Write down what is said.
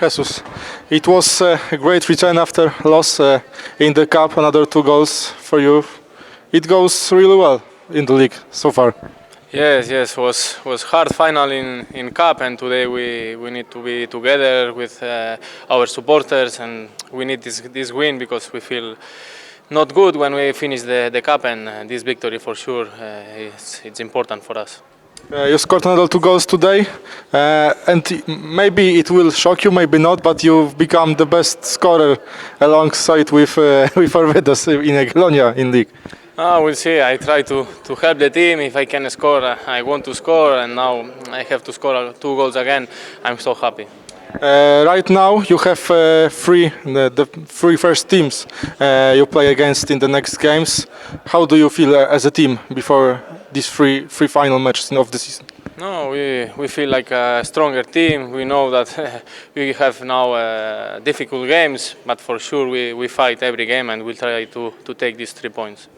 Jesus, it was a great return after loss uh, in the cup. Another two goals for you. It goes really well in the league so far. Yes, yes, was was hard final in in cup, and today we we need to be together with uh, our supporters, and we need this this win because we feel not good when we finish the the cup, and uh, this victory for sure uh, it's it's important for us. Uh, you scored another two goals today, uh, and maybe it will shock you, maybe not, but you've become the best scorer alongside with uh, with Arvedas in Eglonia in league. Ah, we'll see. I try to, to help the team. If I can score, uh, I want to score, and now I have to score uh, two goals again. I'm so happy. Uh, right now, you have uh, three the, the three first teams uh, you play against in the next games. How do you feel uh, as a team before these three three final matches of the season? No, we, we feel like a stronger team. We know that we have now uh, difficult games, but for sure we, we fight every game and we'll try to, to take these three points.